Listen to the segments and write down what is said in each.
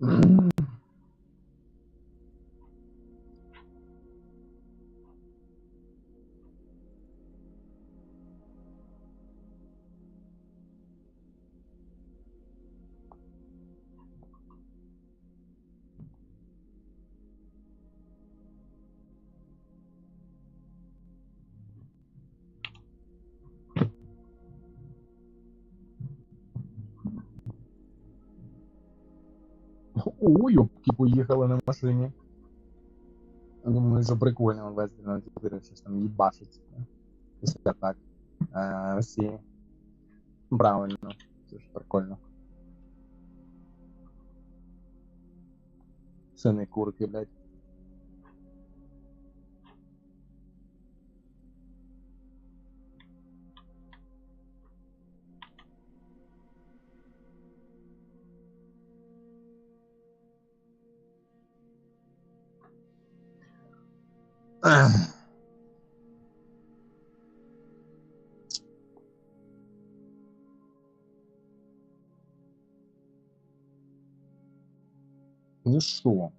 Mm-hmm. О, юбки поїхали на машині. Думаю, що прикольно вести на 4 щось там їбашиться. Після так. Всі. Правильно. Це ж прикольно. Сини курки, блядь. Ну що?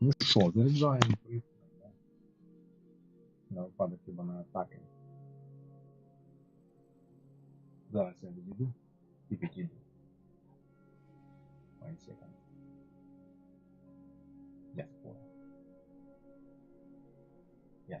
Ну що, заряджаємо На випадок хіба на атаки. Зараз я відійду і підійду. Yes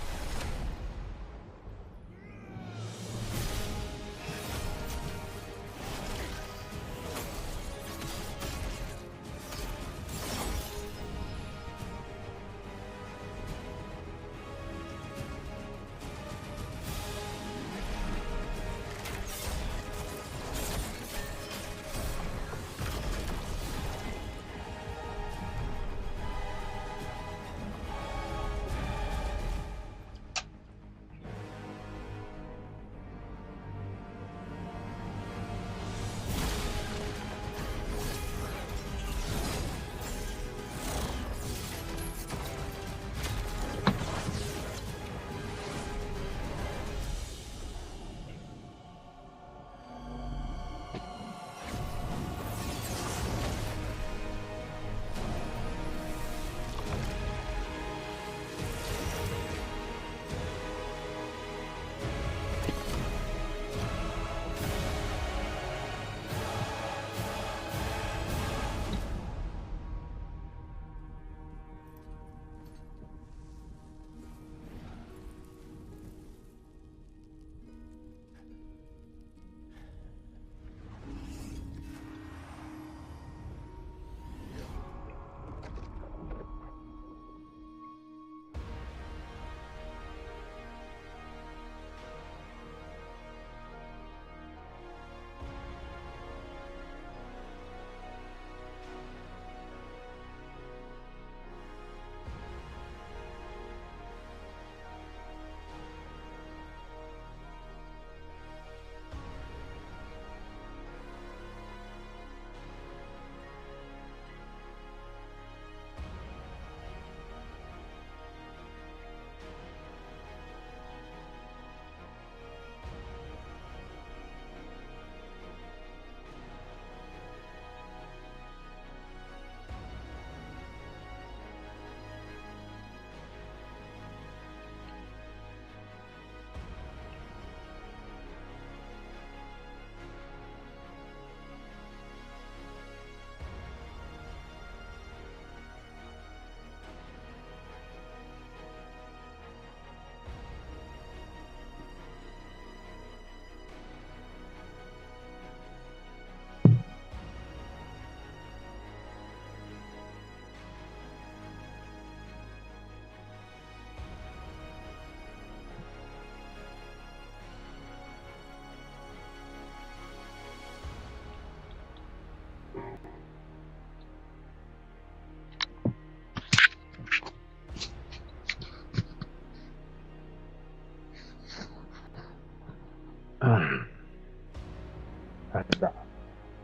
Богдан,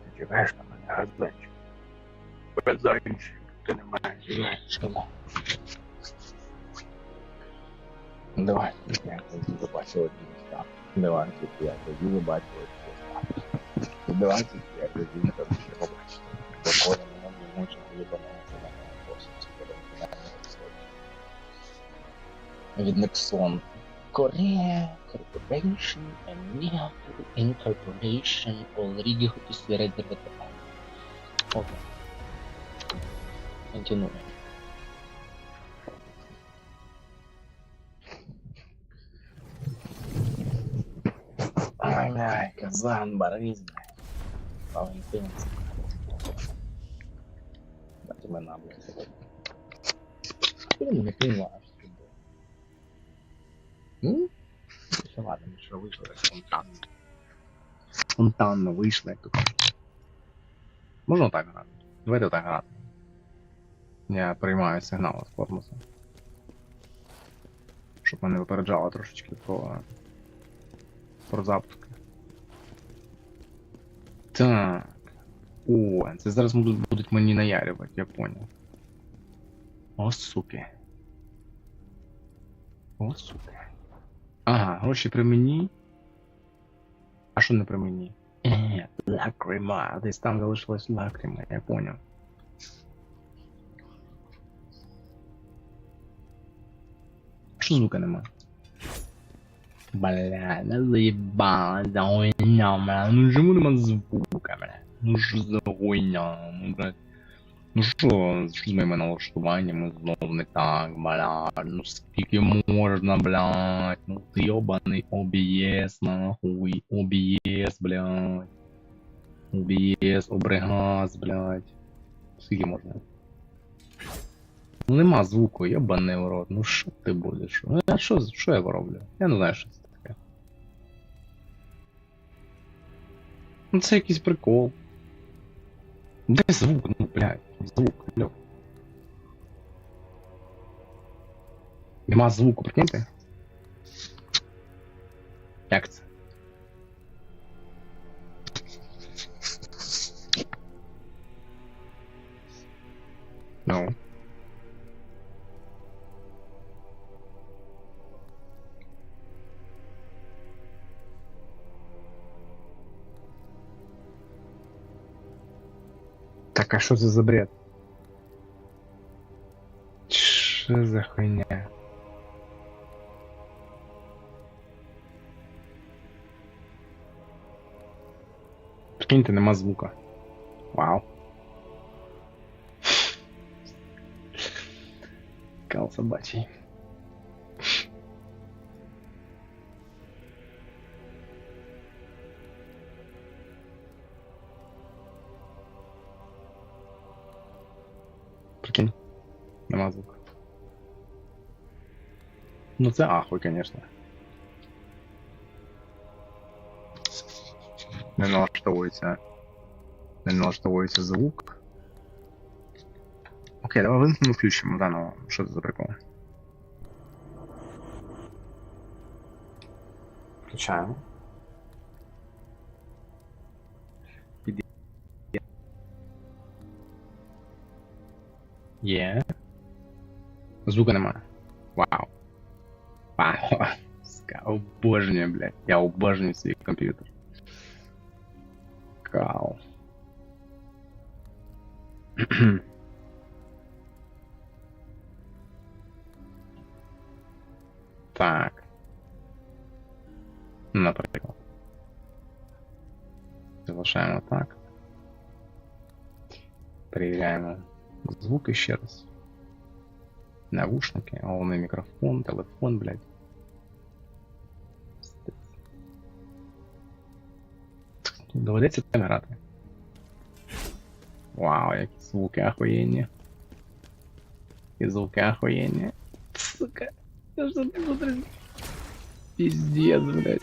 ти чекаєш на мене, газданчик? Газданчик, ти не маєш зайчика. Давай, я тоді побачив одні там. Давай, я тоді побачив одні там. Давай, я тоді побачив. Покоя мене не може глибина. Від Нексон Korea Corporation and Neo Incorporation already registered the plan. Okay. Continuing. Ай, бля, Казан, Борис, бля. Валентин. Давайте мы нам, блядь. Блин, не понимаю. Вийшло, так спонтанно. Спонтанно вийшло, як то кажуть. Можна так грати? Давайте так грати. Я приймаю сигнал з космосу. Щоб мене випереджало трошечки про. про запуски. Так. О, це зараз будуть мені наярювати, я понял. О, суки. О, суки. Ага, гроші при мені. А що не при мені? Е, лакрима. Десь там залишилась лакрима, я понял. Що звука нема? Бля, не заїбала, за хуйня, бля. Ну чому нема звука, бля? Ну що за хуйня, ну, блядь. Ну що, з моїми налаштуваннями знов не так, бля. Ну скільки можна, блядь. Ну ти йобаний OBS, нахуй. OBS, блядь. OBS, обригаз, блядь. Скільки можна? Ну нема звуку, єбаний в рот. Ну що ти будеш? Ну, а що, що я роблю? Я не знаю, що це таке. Ну це якийсь прикол. Де звук? Ну, блядь, звук, алло. Нема звуку, прикиньте? Як це? Ну. Так, а це за бред? Що за хуйня? Прикиньте, нема звука. Вау. Кал собачий. Нема звука. Ну це ахуй, конечно. Не налаштовується. Не налаштовується звук. Окей, давай вимкнемо включимо заново. Що це за прикол? Включаємо. Піде. Є. Звука немає. Вау. Вау. Ска, обожнюю, блядь. Я обожнюю свій комп'ютер. Кал. так. Наприклад. Залишаємо так. Перевіряємо звуки ще раз. Навушники, головний мікрофон, телефон, блядь. Доведеться там грати. Вау, які звуки охуєнні. Які звуки охуєнні. Сука. Що ж тут буде? Пиздец, блядь.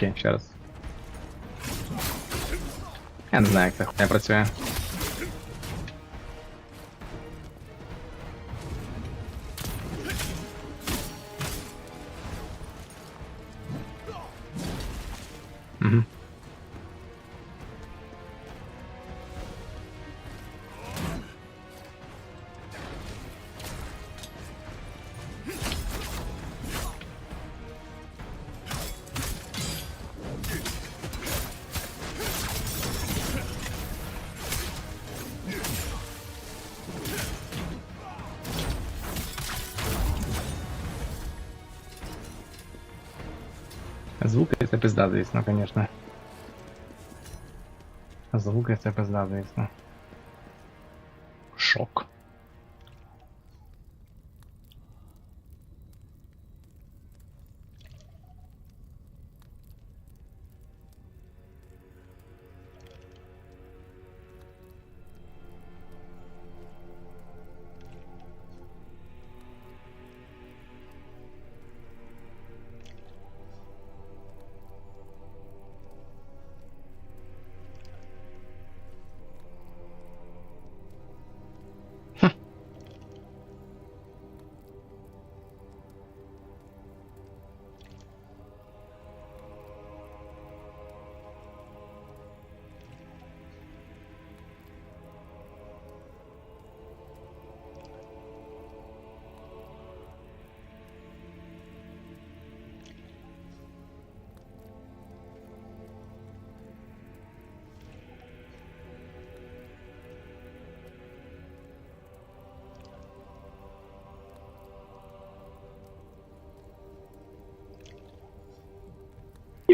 Окей, ще раз. Я не знаю, як це хуйня працює. Це пизда, звісно, конечно. Звуки це пизда, звісно.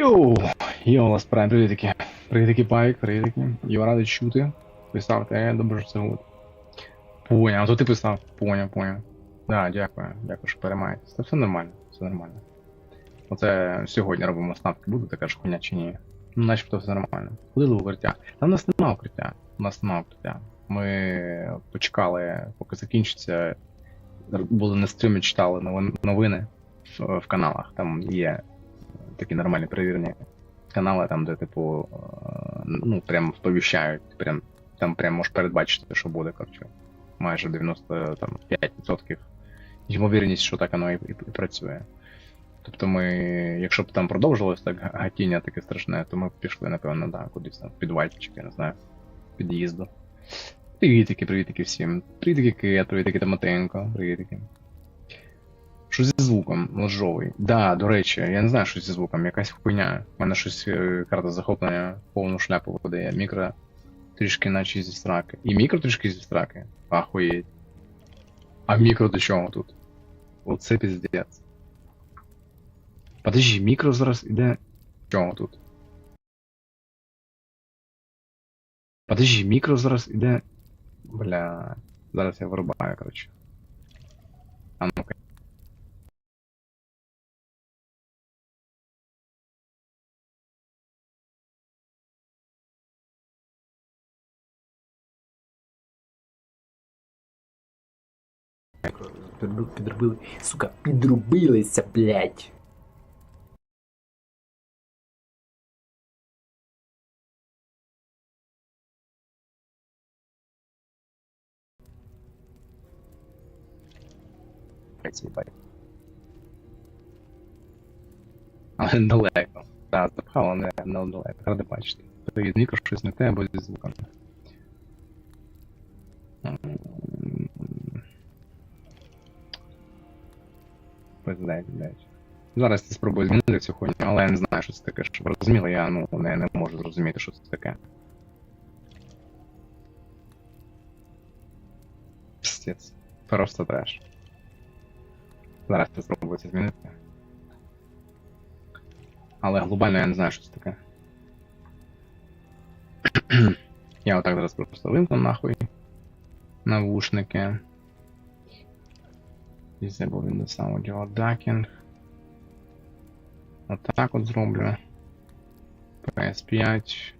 Йоу! Йоу, вас прайм, привітики. Привітики, Пайк, привітики. Йо, радий чути. Писав, те, добре, що це буде. Поняв, а то ти писав. Поняв, поняв. Да, дякую, дякую, що переймаєтесь. Та все нормально, все нормально. Оце сьогодні робимо ставки, буде така ж хуйня чи ні? Ну, начебто все нормально. Ходили в укриття. Там у нас нема укриття. У нас нема укриття. Ми почекали, поки закінчиться. Були на стрімі, читали новини в, в каналах. Там є такі нормальні перевірені канали, там, де, типу, е, ну, прям сповіщають, прям, там прям можеш передбачити, що буде, коротше. Майже 95% ймовірність, що так воно і, і, і працює. Тобто ми, якщо б там продовжилось так гатіння таке страшне, то ми б пішли, напевно, да, кудись там, в підвальчик, я не знаю, під'їзду. Привітики, привітики всім. Привітики Кет, привітики Тоmatенко, привітики. Що зі звуком ножовий? Да, до речі, я не знаю, що зі звуком, якась хуйня. У мене щось е, карта захоплення повну шляпу видає. Мікро трішки наче зі страки. І мікро трішки зі страки. Ахуєть. А мікро до чого тут? Оце піздець. Подожди, мікро зараз іде. Чого тут? Подожди, мікро зараз іде. Бля. Зараз я вирубаю, коротше. А ну-ка. Підробили, сука, підробилися, блядь. Але далеко. Так, запхало не, далеко. Ради бачити. Ніко, щось не те, або зі звуком. Пиздець, блядь. Зараз я спробую змінити цю хуйню, але я не знаю, що це таке, щоб розуміли, я ну, не, не можу зрозуміти, що це таке. Пістець. Просто треш. Зараз я спробую це змінити. Але глобально я не знаю, що це таке. я отак зараз просто вимкну нахуй. Навушники. Disable Windows Audio Ducking. Отак от зроблю. PS5.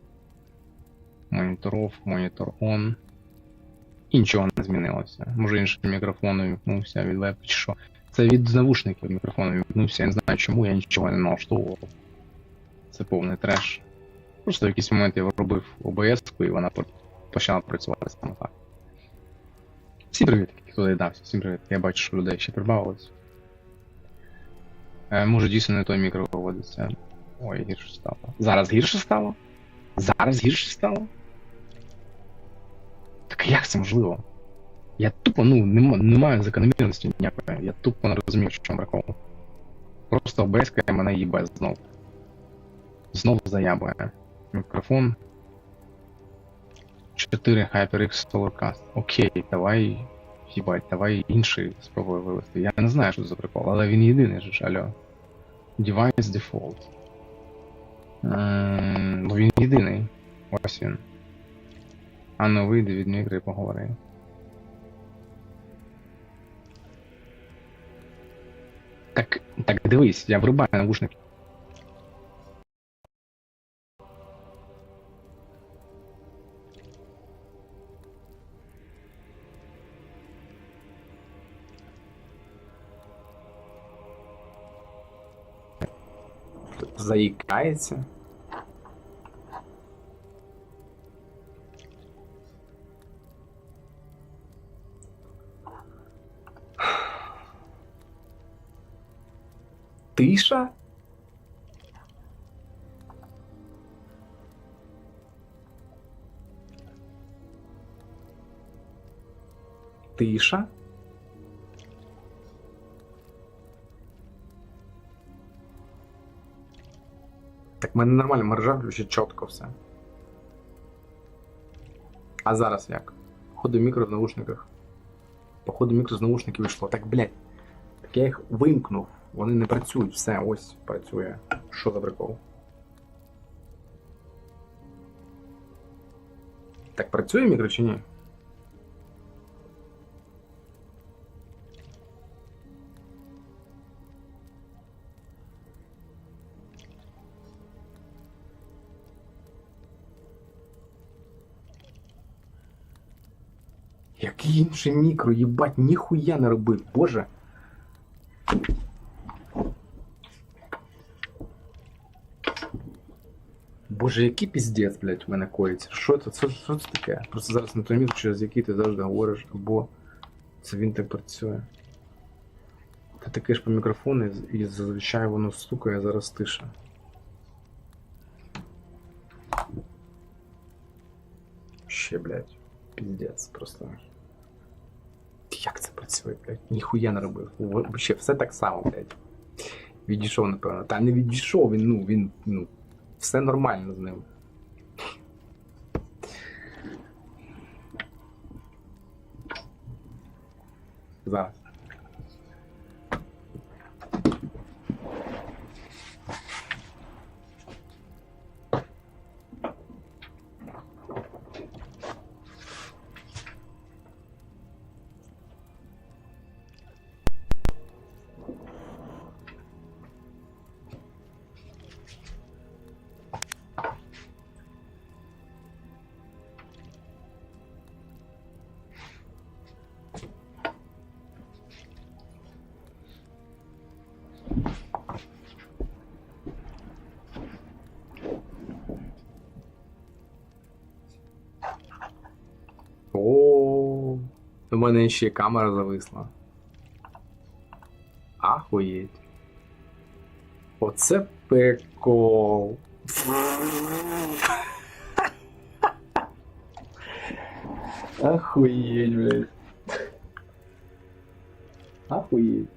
Монітор off, монітор on. І нічого не змінилося. Може інший мікрофон увімкнувся від веб чи що. Це від навушників мікрофон вімкнувся, я не знаю чому, я нічого не налаштовував. Це повний треш. Просто в якийсь момент я робив обс і вона почала працювати саме так. Всім привіт, хто доєднався, всім привіт. Я бачу, що людей ще прибавилось. Е, може дійсно не той мікро виводиться. Ой, гірше стало. Зараз гірше стало? Зараз гірше стало? Так як це можливо? Я тупо, ну, не, не маю закономірності ніякої. Я тупо не розумію, що чому прикол. Просто ОБС мене їбе знов. Знов заябує. Мікрофон. 4 HyperX Solarcast. Окей, давай. Їбать, давай інший спробую вивести. Я не знаю, що це за прикол, але він єдиний же алло. Device Default. Ем, він єдиний. Ось він. А ну вийди від мікро і поговори. Так, так дивись, я врубаю навушники. Заїкається. Тиша? Тиша? В мене нормально, мережа включить чітко все. А зараз як? Походу мікро в наушниках. Походу мікро з наушників вийшло. Так, блядь. Так я їх вимкнув. Вони не працюють. Все, ось працює. Що за прикол? Так працює мікро чи ні? Інший мікро, їбать, ніхуя не робив, боже. Боже, який піздець, блядь, у мене коїться. Що це? Що, що це таке? Просто зараз на той мікро, через який ти завжди говориш, або це він так працює. Ти таке ж по мікрофону і зазвичай воно стукає, зараз тиша. Ще, блядь, піздець просто. Працює, блядь? Ніхуя не робив. Вообще все так само, блядь. Відійшов, напевно. Та не відійшов, він, ну, він, ну, все нормально з ним. Зараз. У мене ще камера зависла. Ахуєть. Оце прикол. Охуеть, блядь. Охуеть.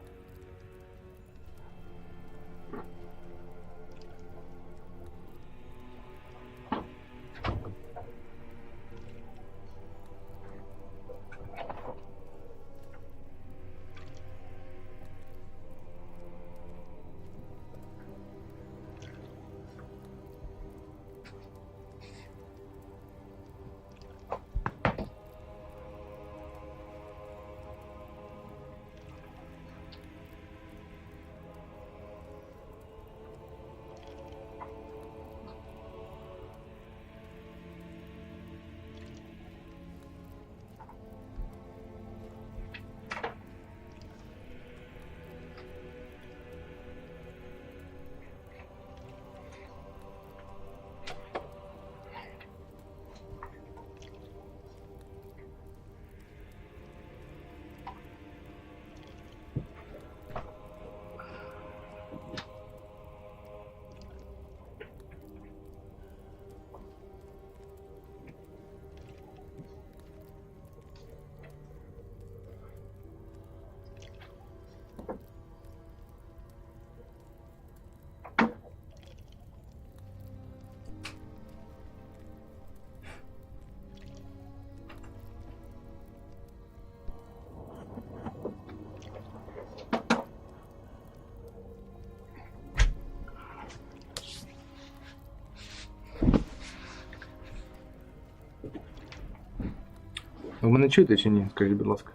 Ви мене чуєте чи ні? Скажіть, будь ласка.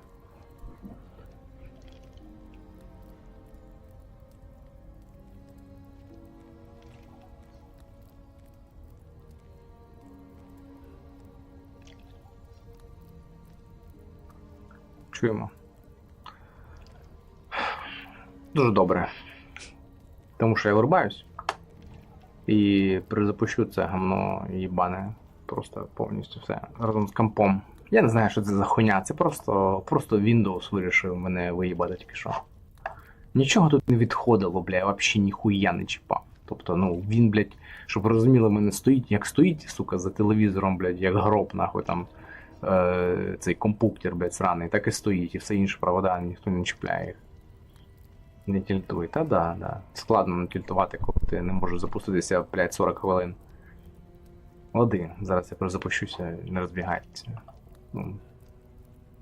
Чуємо. Дуже добре. Тому що я вирубаюсь. І перезапущу це гамно їбане. Просто повністю все. Разом з компом. Я не знаю, що це за хуйня. Це просто, просто Windows вирішив мене виїбати тільки що. Нічого тут не відходило, бля, я взагалі ніхуя не чіпав. Тобто, ну, він, блядь, щоб розуміли, мене стоїть, як стоїть, сука, за телевізором, блядь, як гроб, нахуй там. Е, цей компуктер, блядь, сраний, так і стоїть, і все інше провода, ніхто не чіпляє їх. Не тільтуй. Та да, да. Складно не тільтувати, коли ти не можеш запуститися, блядь, 40 хвилин. Один. Зараз я запущуся, не розбігайтеся. Ну,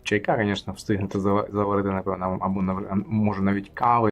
чайка, звісно, встигнете зава- заварити, напевно, або може навіть кави